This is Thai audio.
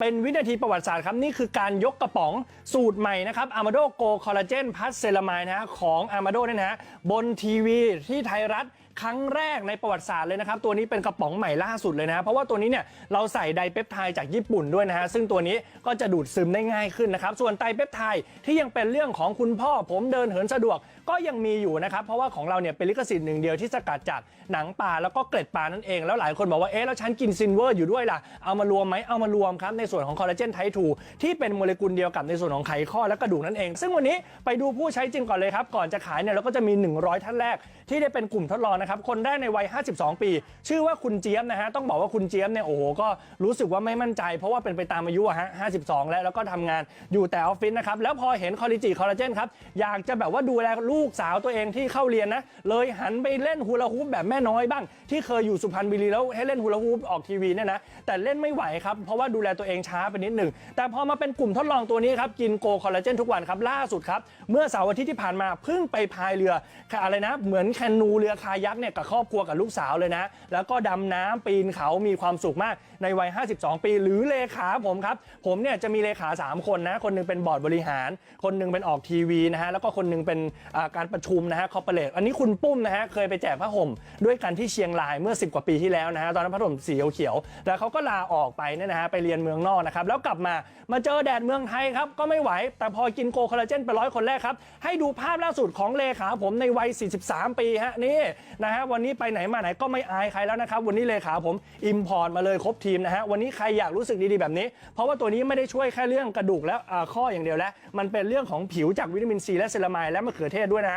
เป็นวินาทีประวัติศาสตร์ครับ นี่คือการยกกระป๋องสูตรใหม่นะครับอามาโดโกคอลลาเจนพัสเซรามายนะฮะของอามาโดเนี่ยนะฮะบนทีวีที่ไทยรัฐครั้งแรกในประวัติศาสตร์เลยนะครับ ตัวนี้เป็นกระป๋องใหม่ล่าสุดเลยนะฮะเพราะว่าตัวนี้เนี่ยเราใส่ไดเปปไทด์จากญี่ปุ่นด้วยนะฮะ ซึ่งตัวนี้ก็จะดูดซึมได้ง่ายขึ้นนะครับ ส่วนไดเปปไทด์ที่ยังเป็นเรื่องของคุณพ่อผมเดินเหินสะดวกก็ยังมีอยู่นะครับ เพราะว่าของเราเนี่ยเป็นลิขสิทธิ์หนึ่งเดียวที่สกัดจากหนังปลาแล้วก็เกล็ดปลานั่นเอง แล้วหลายคนบอกว่าเอ๊ะแล้วฉันกินซินเวอร์อยู่ด้วยล่ะเอามารวมไหมเอามารวมครับในส่วนของคอลลาเจนไททูที่เป็นโมเลกุลเดียวกับในส่วนของไขข้อและกระดูกนั่นเอง ซึ่งวันนี้ไปดูผู้ใช้จริงก่อนเลยครับ ก่อนจะขายเนี่ยเราก็จะมี 100 ท่านแรก ที่ได้เป็นกลุ่มทดลองนะครับ คนแรกในวัย 52 ปี ชื่อว่าคุณเจี๊ยบนะฮะ ต้องบอกว่าคุณเจี๊ยบเนี่ยโอ้โหก็รู้สึกว่าไม่มั่นใจ เพราะว่าเป็นไปตามอายุอะฮะ 52 แล้วแล้วก็ทำงานอยู่แต่ออฟฟิศนะครับ แล้วพอเห็นคอลลิจิคอลลาเจนครับอยากจะแบบว่าดูแลลูกสาวตัวเองที่เข้าเรียนนะเลยหันไปเล่นฮูลาฮูปแบบแม่น้อยบ้าง ที่เคยอยู่สุพรรณบุรีแล้วให้เล่นฮูลาฮูปออกทีวีเนี่ยนะแต่เล่นไม่ไหวครับเพราะว่าดูแลตัวเองช้าไปนิดหนึ่ง แต่พอมาเป็นกลุ่มทดลองตัวนี้ครับ กินโกคอลลาเจนทุกวันครับ ล่าสุดครับ เมื่อเสาร์อาทิตย์ที่ผ่านมาเพิ่งไปพายเรืออะไรนะ เหมือนแคนูเรือคายักเนี่ยกับครอบครัวกับลูกสาวเลยนะ แล้วก็ดำน้ำปีนเขามีความสุขมากในวัย 52 ปี หรือเลขาผมครับ ผมเนี่ยจะมีเลขา 3 คนนะ คนหนึงเป็นบอร์ดบริหาร คนหนึงเป็นออกทีวีนะฮะแล้วก็คนหนึงเป็นการประชุมนะฮะคอร์เปอเรทอันนี้คุณปุ้มนะฮะเคยไปแจกผ้าห่มด้วยกันที่เชียงรายเมื่อ 10 กว่าปีที่แล้วนะฮะตอนนั้นผ้าห่มสีเขียวแล้วเขาก็ลาออกไปเนี่ยนะฮะไปเรียนเมืองนอกนะครับแล้วกลับมามาเจอแดดเมืองไทยครับก็ไม่ไหว แต่พอกินโกคอลลาเจนไปร้อยคนแรกครับ ให้ดูภาพล่าสุดของเลขาผมในวัย 43 ปีฮะนี่นะฮะวันนี้ไปไหนมาไหนก็ไม่อายใครแล้วนะครับ วันนี้เลขาผมอิมพอร์ตมาเลยครบทีมนะฮะวันนี้ใครอยากรู้สึกดีๆแบบนี้ เพราะว่าตัวนี้ไม่ได้ช่วยแค่เรื่องกระดูกและข้ออย่างเดียวแล้ว มันเป็นเรื่องของผิวจากวิตามินซีและเซรามายและมะเขือเทศด้วยนะฮะ